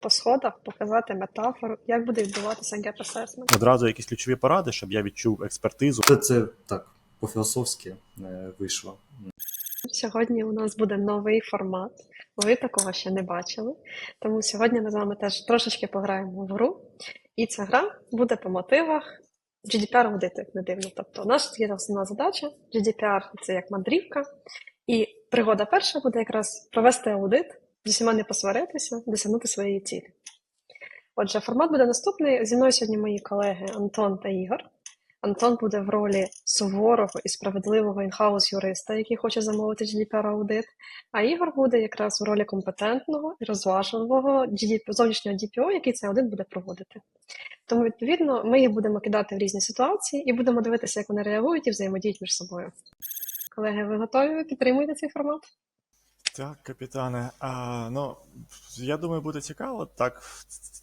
по сходах показати метафору, як буде відбуватися gap assessment. Одразу якісь ключові поради, щоб я відчув експертизу. Це, це так по-філософськи е, вийшло. Сьогодні у нас буде новий формат. Ви такого ще не бачили. Тому сьогодні ми з вами теж трошечки пограємо в гру. І ця гра буде по мотивах GDPR аудиту, як не дивно. Тобто, у нас є основна задача GDPR це як мандрівка. І пригода перша буде якраз провести аудит, з усіма не посваритися, досягнути своєї цілі. Отже, формат буде наступний. Зі мною сьогодні мої колеги Антон та Ігор. Антон буде в ролі суворого і справедливого інхаус юриста, який хоче замовити GDPR аудит. А Ігор буде якраз в ролі компетентного і розважливого зовнішнього DPO, який цей аудит буде проводити. Тому, відповідно, ми їх будемо кидати в різні ситуації і будемо дивитися, як вони реагують і взаємодіють між собою. Колеги, ви готові? Підтримуєте цей формат? Так, капітане. А, ну, я думаю, буде цікаво. Так,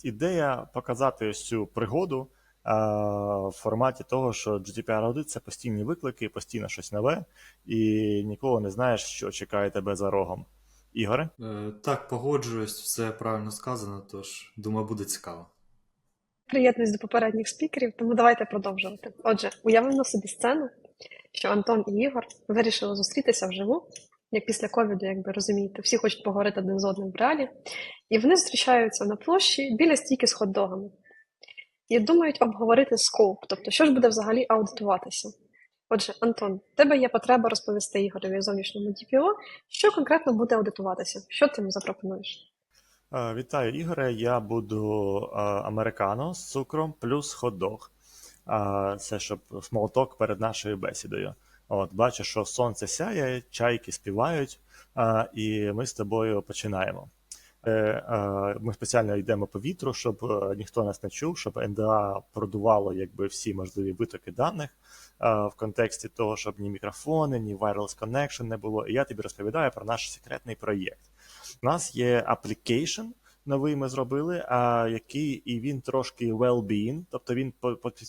ідея показати ось цю пригоду а, в форматі того, що GDPR аудит це постійні виклики, постійно щось нове, і ніколи не знаєш, що чекає тебе за рогом. Ігоре? Е, Так, погоджуюсь, все правильно сказано, тож думаю, буде цікаво. Приєднуюсь до попередніх спікерів, тому давайте продовжувати. Отже, уявимо собі сцену, що Антон і Ігор вирішили зустрітися вживу, як після ковіду, як ви розумієте, всі хочуть поговорити один з одним в реалі, і вони зустрічаються на площі біля стійки з хот-догами. І думають обговорити скоп, тобто що ж буде взагалі аудитуватися. Отже, Антон, в тебе є потреба розповісти Ігорові зовнішньому DPO, що конкретно буде аудитуватися. Що ти йому запропонуєш? Вітаю, Ігоре. Я буду американо з цукром плюс хот-дог. Це щоб смолток перед нашою бесідою. От, бачу, що сонце сяє, чайки співають, е, і ми з тобою починаємо. Е, е, Ми спеціально йдемо по вітру, щоб е, ніхто нас не чув, щоб НДА продувало якби всі можливі витоки даних е, в контексті того, щоб ні мікрофони, ні wireless connection не було. І я тобі розповідаю про наш секретний проєкт. У нас є application, новий ми зробили, а який і він трошки well-being, тобто він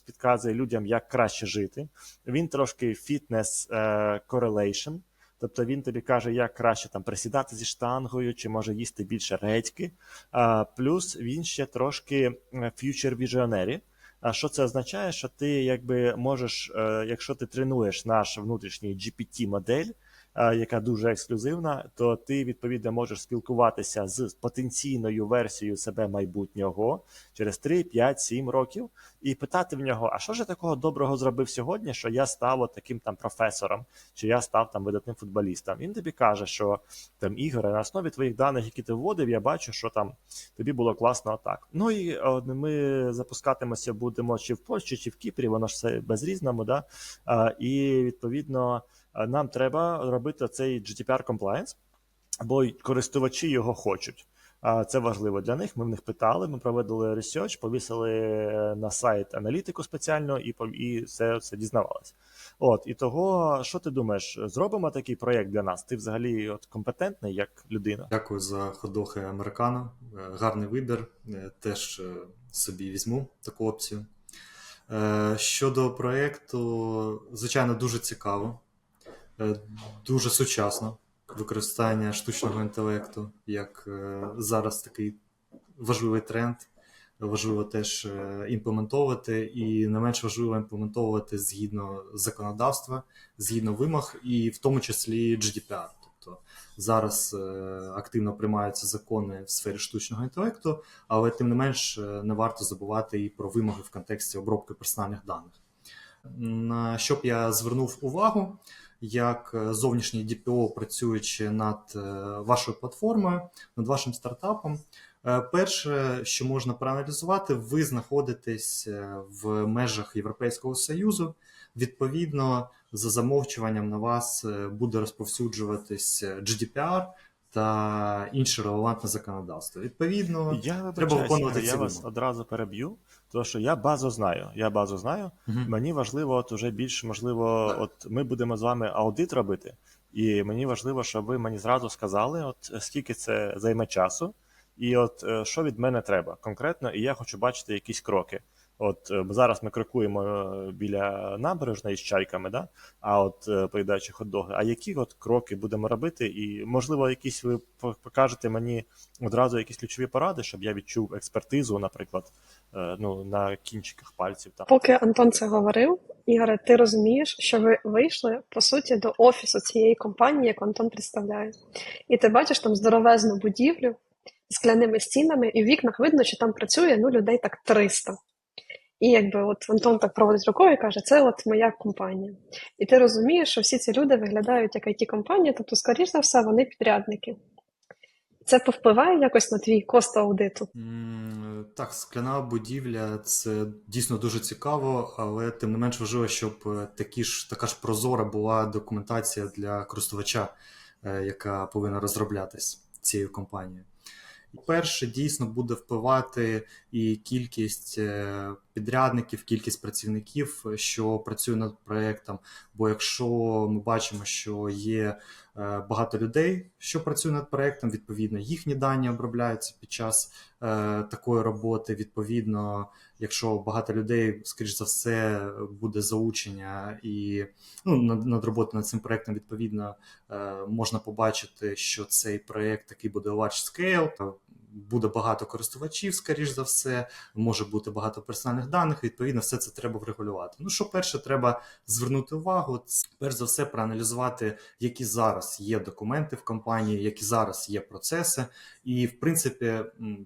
підказує людям, як краще жити. Він трошки fitness е, correlation, тобто він тобі каже, як краще там присідати зі штангою, чи може їсти більше редьки. Плюс він ще трошки future visionary. А що це означає? Що ти якби можеш, е, якщо ти тренуєш наш внутрішній GPT-модель, яка дуже ексклюзивна, то ти відповідно можеш спілкуватися з потенційною версією себе майбутнього через 3, 5, 7 років і питати в нього: а що ж я такого доброго зробив сьогодні, що я став от таким там професором, чи я став там видатним футболістом? Він тобі каже, що там Ігоре, на основі твоїх даних, які ти вводив, я бачу, що там тобі було класно отак. Ну і е, ми запускатимося будемо чи в Польщі, чи в Кіпрі, воно ж все безрізному, да? А, і відповідно е, нам треба робити цей GDPR compliance, бо користувачі його хочуть. Це важливо для них. Ми в них питали, ми проводили ресерч, повісили е, на сайт аналітику спеціально і і все, все дізнавалися. От і того, що ти думаєш, зробимо такий проєкт для нас? Ти взагалі от компетентний як людина? Дякую за ходохи американо. Е, Гарний вибір. Е, Теж е, собі візьму таку опцію. Е, Щодо проєкту, звичайно, дуже цікаво, Е, дуже сучасно використання штучного інтелекту, як е, зараз такий важливий тренд. Важливо теж е, імплементовувати, і не менш важливо імплементовувати згідно законодавства, згідно вимог, і в тому числі GDPR. Тобто зараз е, активно приймаються закони в сфері штучного інтелекту, але тим не менш е, не варто забувати і про вимоги в контексті обробки персональних даних. На що б я звернув увагу, як е, зовнішній DPO, працюючи над е, вашою платформою, над вашим стартапом, Е, Перше, що можна проаналізувати, ви знаходитесь в межах Європейського Союзу. Відповідно, за замовчуванням на вас буде розповсюджуватись GDPR та інше релевантне законодавство. Відповідно, Я треба виконувати я ці вас одразу переб'ю, тому що я базу знаю. Я базу знаю. Мгм. Мені важливо, от уже більш можливо, от ми будемо з вами аудит робити, і мені важливо, щоб ви мені зразу сказали, от е, скільки це займе часу, і от е, що від мене треба конкретно, і я хочу бачити якісь кроки. От е, зараз ми крокуємо е, біля набережної з чайками, да? а от е, поїдаючи хот-доги, а які от кроки будемо робити? І, можливо, якісь ви покажете мені одразу якісь ключові поради, щоб я відчув експертизу, наприклад, ну, на кінчиках пальців. Там. Поки Антон це говорив, Ігоре, ти розумієш, що ви вийшли по суті до офісу цієї компанії, яку Антон представляє. І ти бачиш там здоровезну будівлю скляними стінами, і в вікнах видно, що там працює ну, людей так 300. І якби от Антон так проводить рукою і каже, це от моя компанія. І ти розумієш, що всі ці люди виглядають як it компанія тобто, скоріш за все, вони підрядники. Це повпливає якось на твій кост аудиту. Так, скляна будівля це дійсно дуже цікаво, але тим не менш важливо, щоб е, такі ж, така ж прозора була документація для користувача, е, яка повинна розроблятись цією компанією. І перше, дійсно буде впливати і кількість е, підрядників, кількість працівників, що працює над проєктом. Бо якщо ми бачимо, що є е, багато людей, що працює над проєктом, відповідно, їхні дані обробляються під час е, такої роботи. Відповідно, якщо багато людей, скоріш за все, буде залучення і ну, над, роботою над цим проєктом, відповідно, можна побачити, що цей проєкт такий буде large scale, буде багато користувачів, скоріш за все, може бути багато персональних даних. Відповідно, все це треба врегулювати. Ну, що перше, треба звернути увагу, перш за все, проаналізувати, які зараз є документи в компанії, які зараз є процеси. І, в принципі,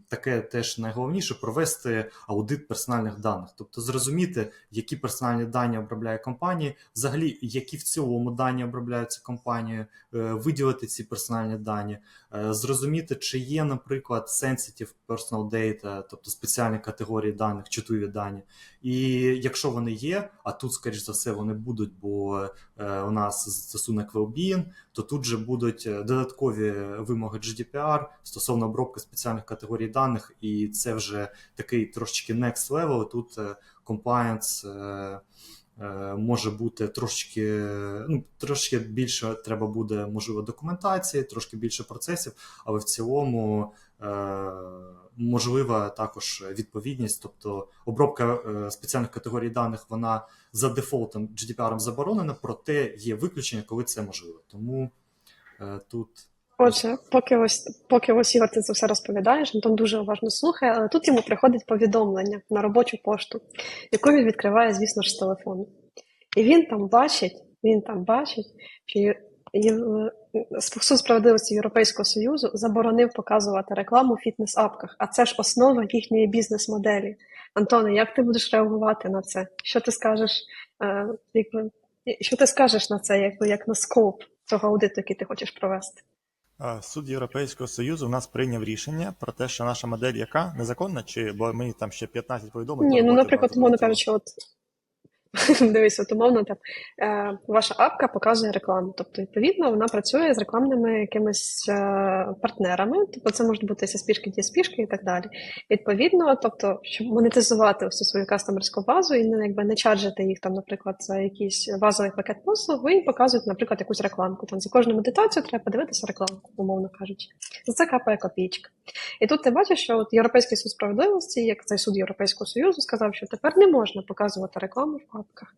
таке теж найголовніше провести аудит персональних даних, тобто зрозуміти, які персональні дані обробляє компанія, взагалі, які в цілому дані обробляються компанією, е, виділити ці персональні дані, е, зрозуміти, чи є, наприклад, sensitive personal data, тобто спеціальні категорії даних, чутливі дані. І якщо вони є, а тут, скоріш за все, вони будуть, бо е, у нас застосунок well-being, то тут же будуть е, додаткові вимоги GDPR стосовно обробки спеціальних категорій даних, і це вже такий трошечки next level. Тут е, compliance е, е, може бути трошечки, ну, трошки більше треба буде, можливо, документації, трошки більше процесів, але в цілому е, можлива також відповідність, тобто обробка е, спеціальних категорій даних, вона за дефолтом GDPR заборонена, проте є виключення, коли це можливо. Тому е, тут Отже, поки ось поки ось Ігор ти це все розповідаєш, Антон дуже уважно слухає, але тут йому приходить повідомлення на робочу пошту, яку він відкриває, звісно ж, з телефону. І він там бачить, він там бачить, що суд справедливості Європейського Союзу заборонив показувати рекламу в фітнес-апках, а це ж основа їхньої бізнес-моделі. Антоне, як ти будеш реагувати на це? Що ти скажеш, е, що ти скажеш на це, якби як на скоп цього аудиту, який ти хочеш провести? Суд Європейського Союзу в нас прийняв рішення про те, що наша модель яка незаконна, чи бо мені там ще 15 повідомлень. Ні, ну, наприклад, багато умовно кажучи, от дивись, от умовно там е, ваша апка показує рекламу. Тобто, відповідно, вона працює з рекламними якимись е, партнерами. Тобто, це можуть бути SSP-шки, DSP-шки і так далі. Відповідно, тобто, щоб монетизувати цю свою кастомерську базу і не якби не чаржити їх там, наприклад, за якийсь базовий пакет послуг, ви їм показуєте, наприклад, якусь рекламку. Там за кожну медитацію треба подивитися рекламку, умовно кажучи. За це капає копійка. І тут ти бачиш, що от Європейський суд справедливості, як цей суд Європейського Союзу, сказав, що тепер не можна показувати рекламу папках.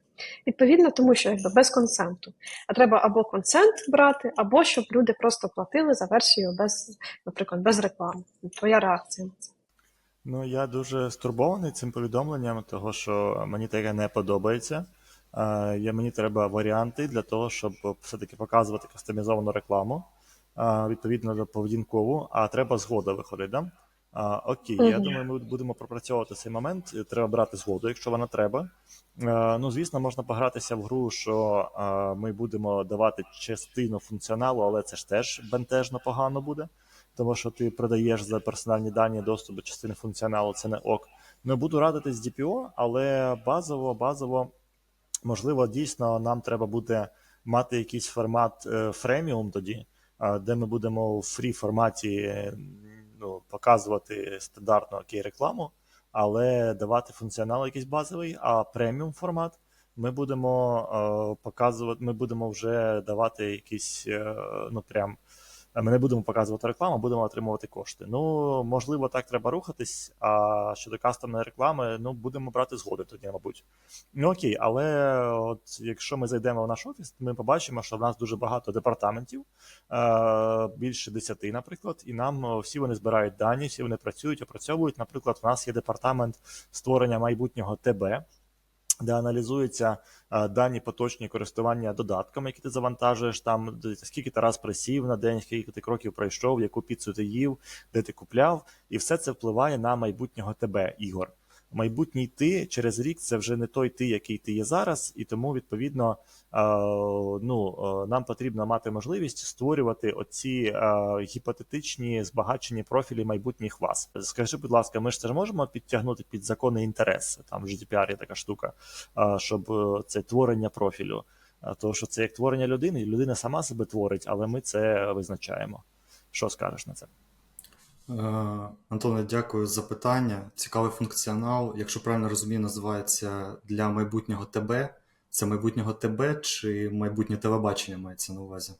Відповідно, тому що якби без консенту. А треба або консент брати, або щоб люди просто платили за версію без, наприклад, без реклами. Твоя реакція на це. Ну, я дуже стурбований цим повідомленням, того що мені таке не подобається. Е, мені треба варіанти для того, щоб все-таки показувати кастомізовану рекламу, е, відповідно поведінкову, а треба згода виходить, да? А, окей, я думаю, ми будемо пропрацьовувати цей момент. Треба брати згоду, якщо вона треба. Е, ну, звісно, можна погратися в гру, що е, ми будемо давати частину функціоналу, але це ж теж бентежно погано буде тому що ти продаєш за персональні дані доступ до частини функціоналу, це не ок. Не буду радити з DPO, але базово, базово, можливо, дійсно нам треба буде мати якийсь формат е, фреміум тоді, де ми будемо в фрі форматі ну, показувати стандартну окей рекламу, але давати функціонал якийсь базовий, а преміум формат. Ми будемо е, показувати, ми будемо вже давати якісь, е, ну прям Ми не будемо показувати рекламу, будемо отримувати кошти. Ну, можливо, так треба рухатись. А щодо кастомної реклами, ну будемо брати згоди тоді, мабуть. Ну окей, але от якщо ми зайдемо в наш офіс, ми побачимо, що в нас дуже багато департаментів, е, більше десяти, наприклад, і нам е, всі вони збирають дані, всі вони працюють, опрацьовують. Наприклад, в нас є департамент створення майбутнього ТБ, де аналізуються е, дані поточні користування додатками, які ти завантажуєш, там скільки ти раз присів на день, скільки ти кроків пройшов, яку піцу ти їв, де ти купляв, і все це впливає на майбутнього тебе, ігор. Майбутній ти через рік це вже не той ти, який ти є зараз, і тому відповідно е, ну, е, нам потрібно мати можливість створювати оці е, гіпотетичні збагачені профілі майбутніх вас. Скажи, будь ласка, ми ж це ж можемо підтягнути під законний інтерес. Там в GDPR є така штука, щоб це творення профілю. Тому що це як творення людини, і людина сама себе творить, але ми це визначаємо. Що скажеш на це? Е, Антоне, дякую за питання. Цікавий функціонал. Якщо правильно розумію, називається для майбутнього ТБ. Це майбутнього ТБ чи майбутнє телебачення мається на увазі?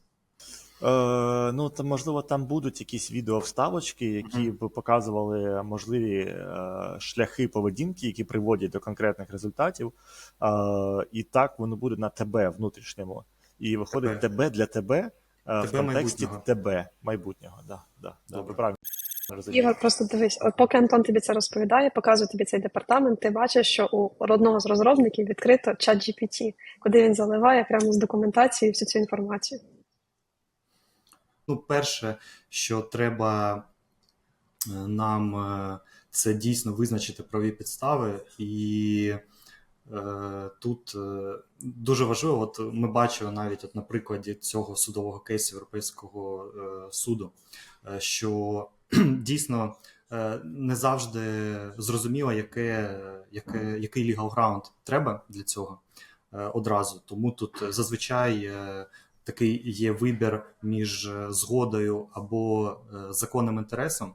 Е, ну, там, можливо, там будуть якісь відеовставочки, які б показували можливі е, шляхи поведінки, які приводять до конкретних результатів. Е, і так воно буде на тебе внутрішньому. І виходить тебе для тебе е, в контексті майбутнього. тебе майбутнього. Да, да, да, Добре. ви правильно. Ігор, просто дивись, от поки Антон тобі це розповідає, показує тобі цей департамент, ти бачиш, що у одного з розробників відкрито чат GPT, куди він заливає прямо з документації всю цю інформацію. Ну, перше, що треба е, нам е, це дійсно визначити правові підстави, і е, тут е, дуже важливо, от ми бачили навіть от на прикладі цього судового кейсу Європейського е, суду, е, що дійсно е, не завжди зрозуміло, яке, яке, який legal ground треба для цього е, одразу. Тому тут зазвичай. е, такий є вибір між згодою або законним інтересом,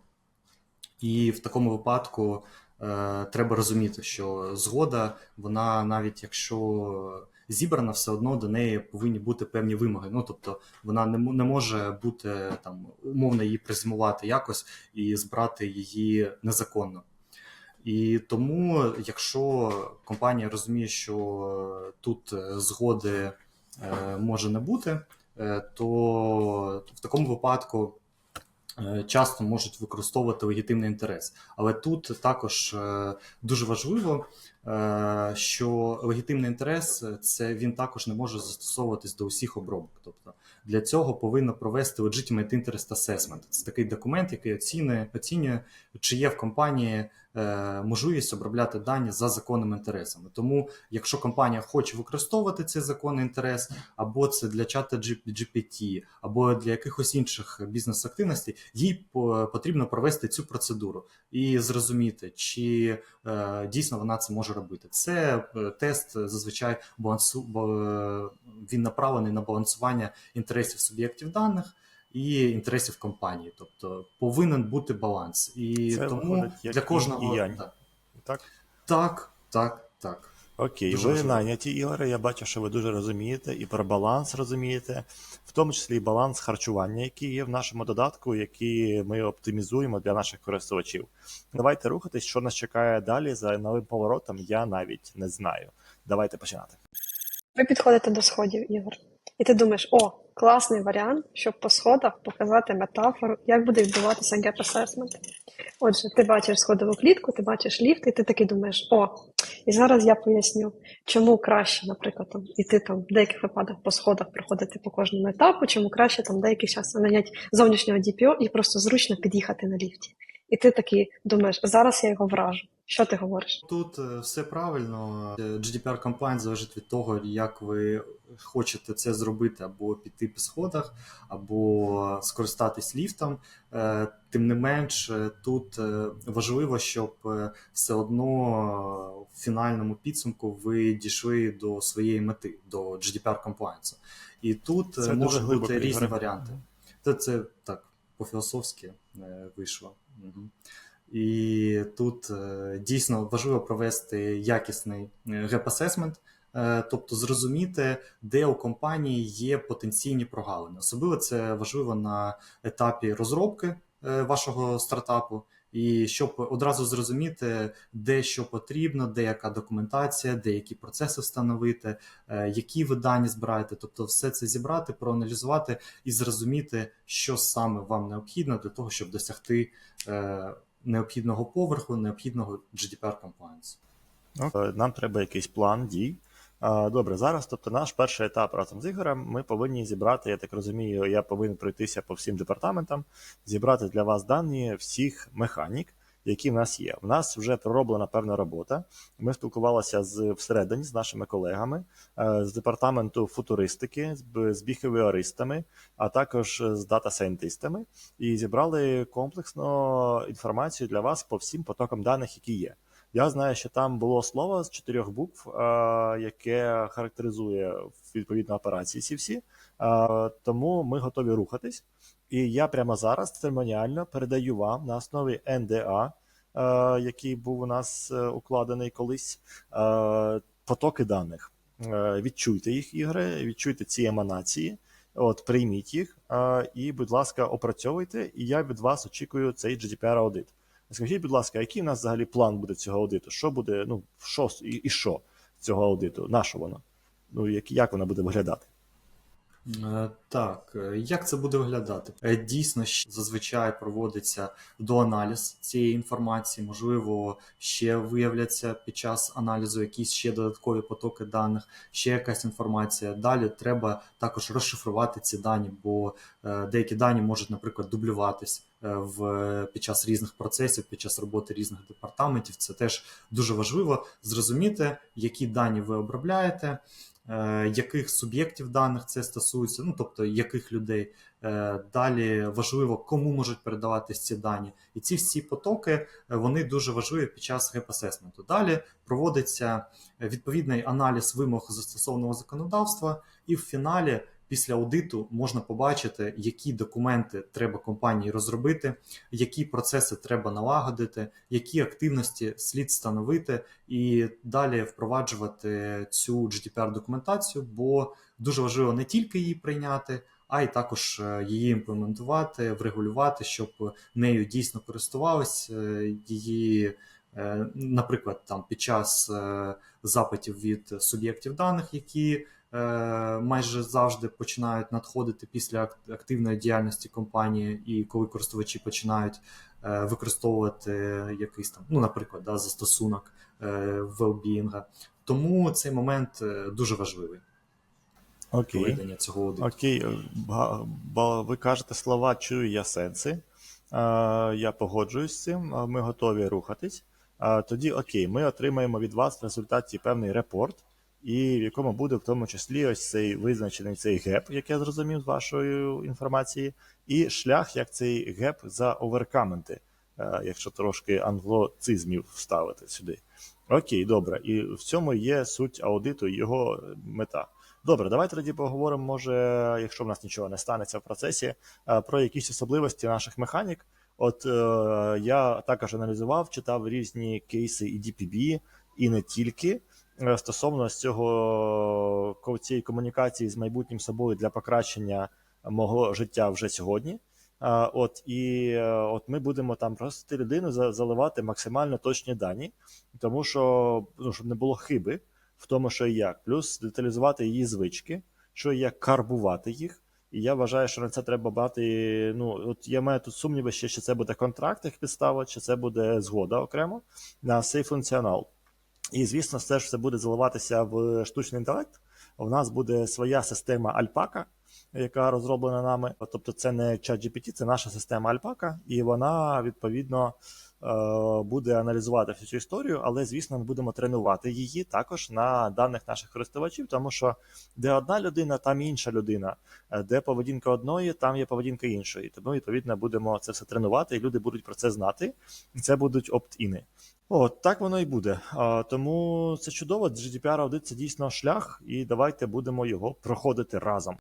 і в такому випадку треба розуміти, що згода, вона навіть якщо зібрана, все одно до неї повинні бути певні вимоги. Ну тобто вона не, не може бути там умовно її презумувати якось і збрати її незаконно. І тому, якщо компанія розуміє, що тут е, згоди е, може не бути, е, то в такому випадку часто можуть використовувати легітимний інтерес. Але тут також дуже важливо, що легітимний інтерес е, це він також не може застосовуватись до усіх обробок. Тобто для цього повинно провести Legitimate Interest Assessment. Це такий документ, який оцінює, оцінює чи є в компанії е, можливість обробляти дані за законними інтересами. Тому, якщо компанія хоче використовувати цей законний інтерес, або це для чата GPT, або для якихось інших бізнес-активностей, їй по- потрібно провести цю процедуру і зрозуміти, чи е, дійсно вона це може робити. Це е, тест зазвичай балансу, е, він направлений на балансування інтересів суб'єктів даних. І інтересів компанії, тобто повинен бути баланс, і Це тому виходить як для кожного і янь. так, Так? так, так, так. Окей, Дуже ви важливо. найняті ігори. Я бачу, що ви дуже розумієте і про баланс розумієте, в тому числі і баланс харчування, який є в нашому додатку, який ми оптимізуємо для наших користувачів. Давайте рухатись, що нас чекає далі за новим поворотом, я навіть не знаю. Давайте починати. Ви підходите до сходів, Ігор, і ти думаєш, о, класний варіант, щоб по сходах показати метафору, як буде відбуватися gap assessment. Отже, ти бачиш сходову клітку, ти бачиш ліфт, і ти такий думаєш, о, і зараз я поясню, чому краще, наприклад, там, іти там в деяких випадках по сходах проходити по кожному етапу, чому краще там деякий час наняти зовнішнього DPO і просто зручно під'їхати на ліфті. І ти такий думаєш, зараз я його вражу. Що ти говориш? Тут е, все правильно. Е, GDPR compliance залежить від того, як ви хочете це зробити, або піти по сходах, або скористатись ліфтом. Е, Тим не менш, тут важливо, щоб все одно в фінальному підсумку ви дійшли до своєї мети, до GDPR compliance. І тут Це можуть бути різні варіанти. Це, це так по-філософськи е, вийшло. Мгм. І тут е, дійсно важливо провести якісний геп-асесмент Е, Тобто зрозуміти, де у компанії є потенційні прогалини. Особливо це важливо на етапі розробки е, вашого стартапу, і щоб одразу зрозуміти, де що потрібно, де яка документація, де які процеси встановити, е, які ви дані збираєте. Тобто, все це зібрати, проаналізувати і зрозуміти, що саме вам необхідно для того, щоб досягти е, необхідного поверху, необхідного GDPR compliance. Е, Нам треба якийсь план дій. Е, Добре, зараз, тобто, наш перший етап разом з Ігорем, ми повинні зібрати, я так розумію, я повинен пройтися по всім департаментам, зібрати для вас дані всіх механік, які в нас є. У нас вже пророблена певна робота. Ми спілкувалися з всередині з нашими колегами е, з департаменту футуристики, з біхевіористами, а також з дата-сайентистами, і зібрали комплексно інформацію для вас по всім потокам даних, які є. Я знаю, що там було слово з чотирьох букв, е, яке характеризує відповідно операції ці всі. Тому ми готові рухатись. І я прямо зараз церемоніально передаю вам на основі НДА, е, який був у нас е, укладений колись, е, потоки даних. Відчуйте їх, ігри, відчуйте ці еманації. От, прийміть їх і, будь ласка, опрацьовуйте. І я від вас очікую цей GDPR аудит. Скажіть, будь ласка, який у нас взагалі план буде цього аудиту? Що буде, ну, що і, і що цього аудиту? На що воно? Ну, як, як воно буде виглядати? Е, Так, е, як це буде виглядати? Е, Дійсно, зазвичай проводиться доаналіз цієї інформації. Можливо, ще виявляться під час аналізу якісь ще додаткові потоки даних, ще якась інформація. Далі треба також розшифрувати ці дані, бо деякі дані можуть, наприклад, дублюватись в під час різних процесів, під час роботи різних департаментів. Це теж дуже важливо зрозуміти, які дані ви обробляєте яких суб'єктів даних це стосується, ну тобто яких людей. Е, Далі важливо, кому можуть передаватись ці дані. І ці всі потоки е, вони дуже важливі під час геп-асесменту. Далі проводиться відповідний аналіз вимог застосованого законодавства, і в фіналі. Після аудиту можна побачити, які документи треба компанії розробити, які процеси треба налагодити, які активності слід встановити, і далі впроваджувати цю GDPR документацію, бо дуже важливо не тільки її прийняти, а й також е, її імплементувати, врегулювати, щоб нею дійсно користувались е, її. е, Наприклад, там під час запитів від суб'єктів даних, які майже завжди починають надходити після активної діяльності компанії, і коли користувачі починають е, використовувати якийсь там, ну, наприклад, да, застосунок е, well-being. Тому цей момент е, дуже важливий Окей. цього аудиту. Окей, ба- ви кажете слова чую я сенси. Е, Я погоджуюсь з цим, е, ми готові рухатись. Е, Тоді окей, ми отримаємо від вас в результаті певний репорт, і в якому буде в тому числі ось цей визначений цей геп, як я зрозумів з вашої інформації, і шлях, як цей геп заоверкаменти, е, якщо трошки англоцизмів вставити сюди. Окей, добре. І в цьому є суть аудиту його мета. Добре, давайте тоді поговоримо, може, якщо в нас нічого не станеться в процесі, е, про якісь особливості наших механік. От е, я також аналізував, читав різні кейси і DPB, і не тільки стосовно цього цієї комунікації з майбутнім собою для покращення мого життя вже сьогодні. От і е, от ми будемо там просити людину заливати максимально точні дані, тому що ну, щоб не було хиби в тому, що і як, плюс деталізувати її звички, що і як карбувати їх. І я вважаю, що на це треба брати. Ну, от я маю тут сумніви ще, чи це буде контракт як підстава, чи це буде згода окремо на цей функціонал. І, звісно, все ж все буде заливатися в штучний інтелект. У нас буде своя система Alpaca, яка розроблена нами. Тобто, це не ChatGPT, це наша система Alpaca, і вона відповідно е, буде аналізувати всю цю історію, але, звісно, ми будемо тренувати її також на даних наших користувачів, тому що де одна людина, там інша людина, Е, де поведінка одної, там є поведінка іншої. Тому, відповідно, будемо це все тренувати, і люди будуть про це знати. Це будуть опт-іни. От так воно і буде. А, тому це чудово. GDPR аудит це дійсно шлях, і давайте будемо його проходити разом.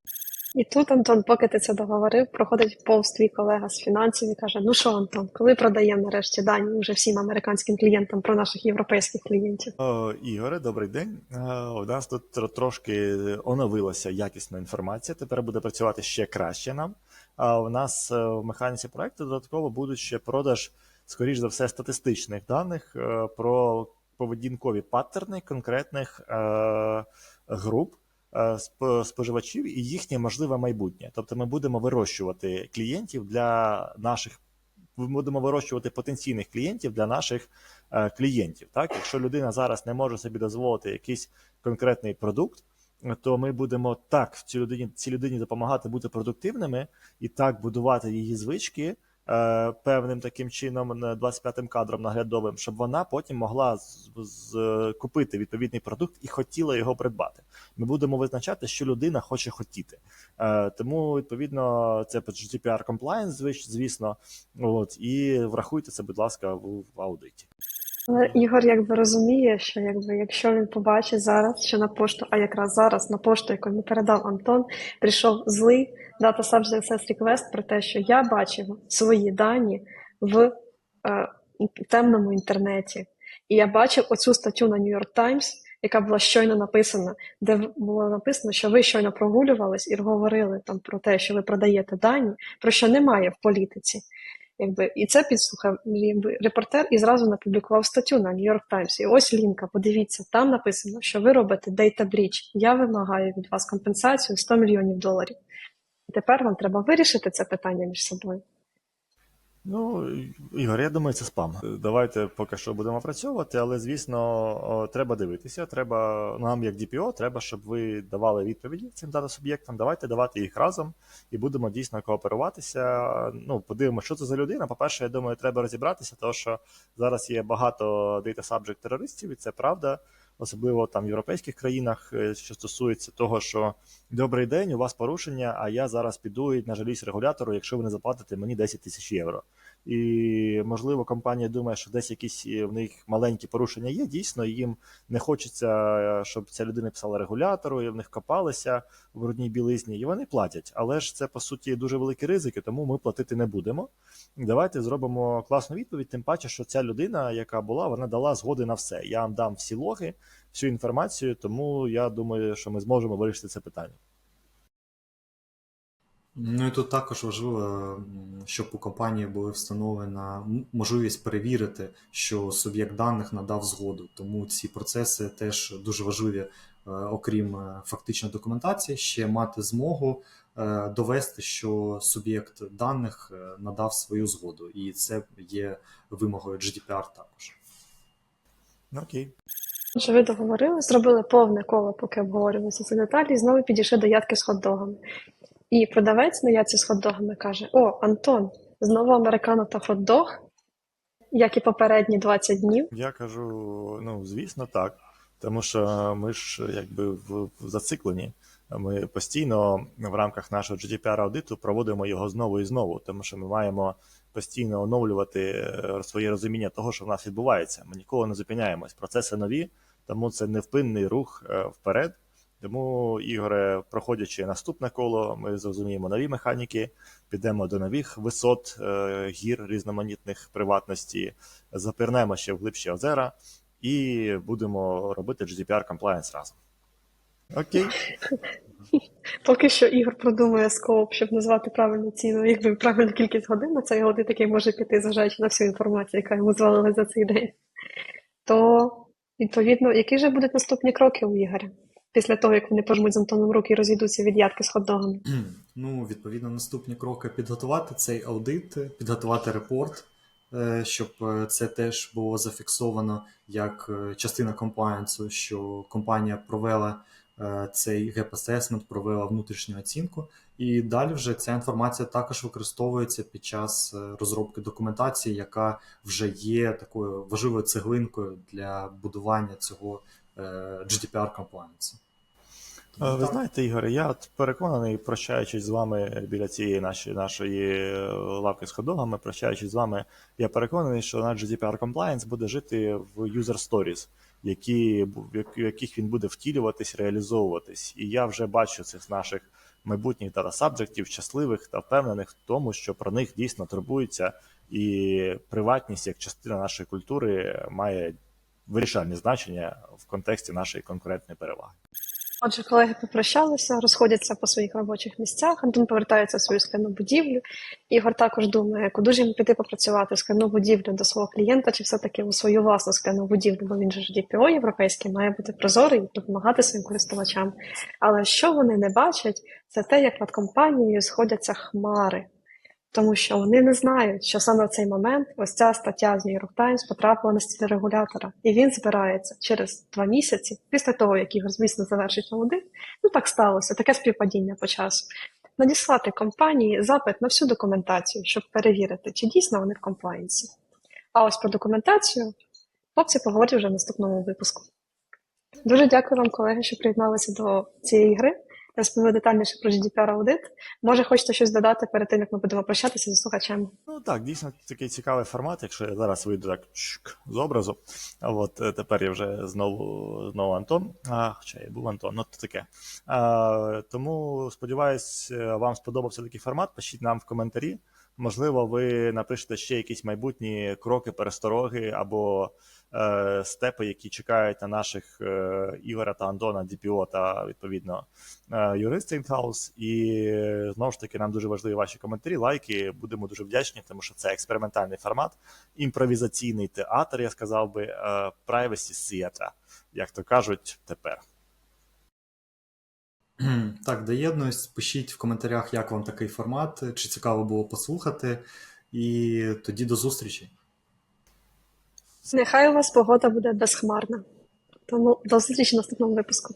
І тут, Антон, поки ти це договорив, проходить повз твій колега з фінансів і каже: Ну що, Антон, коли продаємо нарешті дані вже всім американським клієнтам про наших європейських клієнтів? О, Ігоре, добрий день. Е, У нас тут трошки оновилася якісна інформація. Тепер буде працювати ще краще нам. А у нас е, в механіці проекту додатково будуть ще продаж, скоріш за все, статистичних даних е, про поведінкові паттерни конкретних е, груп е, споживачів і їхнє можливе майбутнє. Тобто ми будемо вирощувати клієнтів для наших. Ми будемо вирощувати потенційних клієнтів для наших клієнтів. Так, якщо людина зараз не може собі дозволити якийсь конкретний продукт, то ми будемо так цій людині, цій людині допомагати бути продуктивними і так будувати її звички певним таким чином, на 25-м кадром наглядовим, щоб вона потім могла з, купити відповідний продукт і хотіла його придбати. Ми будемо визначати, що людина хоче хотіти. Е, тому, відповідно, це GDPR compliance, звісно. От, і врахуйте це, будь ласка, в аудиті. Але Ігор якби розуміє, що якби якщо він побачить зараз, що на пошту, а якраз зараз на пошту, яку йому передав Антон, прийшов злий дата subject access request про те, що я бачив свої дані в е, темному інтернеті. І я бачив оцю статтю на New York Times, яка була щойно написана, де було написано, що ви щойно прогулювались і говорили там про те, що ви продаєте дані, про що немає в політиці. Якби, і це підслухав якби, репортер і зразу напублікував статтю на York Times. І ось лінка, подивіться, там написано, що ви робите data breach. Я вимагаю від вас компенсацію 100 мільйонів доларів. І тепер вам треба вирішити це питання між собою. Ну, Ігор, я думаю, це спам. Давайте поки що будемо опрацьовувати, але звісно, треба дивитися. Треба нам, як DPO, треба, щоб ви давали відповіді цим дата суб'єктам. Давайте давати їх разом і будемо дійсно кооперуватися. Ну, подивимося, що це за людина. По-перше, я думаю, треба розібратися, тому що зараз є багато data subject терористів, і це правда. Особливо там в європейських країнах, е, що стосується того, що добрий день, у вас порушення, а я зараз піду і нажалюсь регулятору, якщо ви не заплатите мені 10 тисяч євро. І можливо, компанія думає, що десь якісь е, в них маленькі порушення є. Дійсно, їм не хочеться, е, щоб ця людина писала регулятору, і в них копалися в брудній білизні, і вони платять. Але ж це по суті дуже великі ризики, тому ми платити не будемо. Давайте зробимо класну відповідь. Тим паче, що ця людина, яка була, вона дала згоди на все. Я вам дам всі логи, всю інформацію, тому я думаю, що ми зможемо вирішити це питання. Ну і тут також важливо, щоб у компанії була встановлена можливість перевірити, що суб'єкт даних надав згоду. Тому ці процеси теж дуже важливі, е, окрім е, фактичної документації, ще мати змогу е, довести, що суб'єкт даних надав свою згоду, і це є вимогою GDPR також. Ну, Окей. Отже, ви договорили, зробили повне коло, поки обговорювалися ці деталі, і знову підійшли до ядки з хот-догами. І продавець на ядці з хот-догами каже: О, Антон, знову американо та хот-дог, як і попередні 20 днів. Я кажу, ну звісно, так. Тому що ми ж якби в, в зациклені. Ми постійно в рамках нашого GDPR аудиту проводимо його знову і знову, тому що ми маємо постійно оновлювати е, своє розуміння того, що в нас відбувається. Ми ніколи не зупиняємось. Процеси нові, тому це невпинний рух е, вперед. Тому, Ігоре, проходячи наступне коло, ми зрозуміємо нові механіки, підемо до нових висот е, гір різноманітних приватності, запірнемо ще в глибші озера і будемо робити GDPR compliance разом. Окей. Поки що Ігор продумує скоп, щоб назвати правильну ціну, якби правильну кількість годин на цей годин такий може піти, зважаючи на всю інформацію, яка йому звалила за цей день. То, відповідно, які ж будуть наступні кроки у Ігоря? Після того, як вони пожмуть з Антоном руки і розійдуться від ядки з хот-догами. Ну, відповідно, наступні кроки підготувати цей аудит, підготувати репорт, е, щоб е, це теж було зафіксовано як е, частина комплаєнсу, що компанія провела цей assessment, провела внутрішню оцінку. І далі вже ця інформація також використовується під час розробки документації, яка вже є такою важливою цеглинкою для будування цього GDPR комплаєнсу. Е, Ви знаєте, Ігоре, я переконаний, прощаючись з вами біля цієї нашої, нашої е, лавки з ходогами, прощаючись з вами, я переконаний, що наш GDPR Compliance буде жити в user stories, які, в яких він буде втілюватись, реалізовуватись. І я вже бачу цих наших майбутніх дата-сабджектів, щасливих та впевнених в тому, що про них дійсно турбуються, і приватність як частина нашої культури має вирішальне значення в контексті нашої конкурентної переваги. Отже, колеги попрощалися, розходяться по своїх робочих місцях. Антон повертається в свою скляну будівлю. Ігор також думає, куди ж йому піти попрацювати в скляну будівлю до свого клієнта, чи все-таки у свою власну скляну будівлю, бо він же ж DPO європейський, має бути прозорий і допомагати своїм користувачам. Але що вони не бачать, це те, як над компанією сходяться хмари. Тому що вони не знають, що саме в цей момент ось ця стаття з New York Times потрапила на стіль регулятора, і він збирається через два місяці після того, як Ігор, звісно, завершить аудит. Ну так сталося, таке співпадіння по часу. Надіслати компанії запит на всю документацію, щоб перевірити, чи дійсно вони в комплаєнсі. А ось про документацію хлопці поговорять вже в наступному випуску. Дуже дякую вам, колеги, що приєдналися до цієї гри. Розповіли детальніше про GDPR аудит. Може, хочете щось додати перед тим, як ми будемо прощатися зі слухачами? Ну так, дійсно такий цікавий формат, якщо я зараз вийду так чик, з образу. От е, тепер я вже знову знову Антон. А, хоча я був Антон, ну то таке. А, тому сподіваюсь, е, вам сподобався такий формат. Пишіть нам в коментарі. Можливо, ви напишете ще якісь майбутні кроки, перестороги або е, степи, які чекають на наших е, Ігоря та Антона, DPO та відповідно е, юрист Інхаус. І знову ж таки, нам дуже важливі ваші коментарі, лайки. Будемо дуже вдячні, тому що це експериментальний формат, імпровізаційний театр, я сказав би, е, privacy theater, як то кажуть тепер. Так, доєднуюсь, пишіть в коментарях, як вам такий формат, чи цікаво було послухати. І тоді до зустрічі. Нехай у вас погода буде безхмарна. Тому до зустрічі в наступному випуску.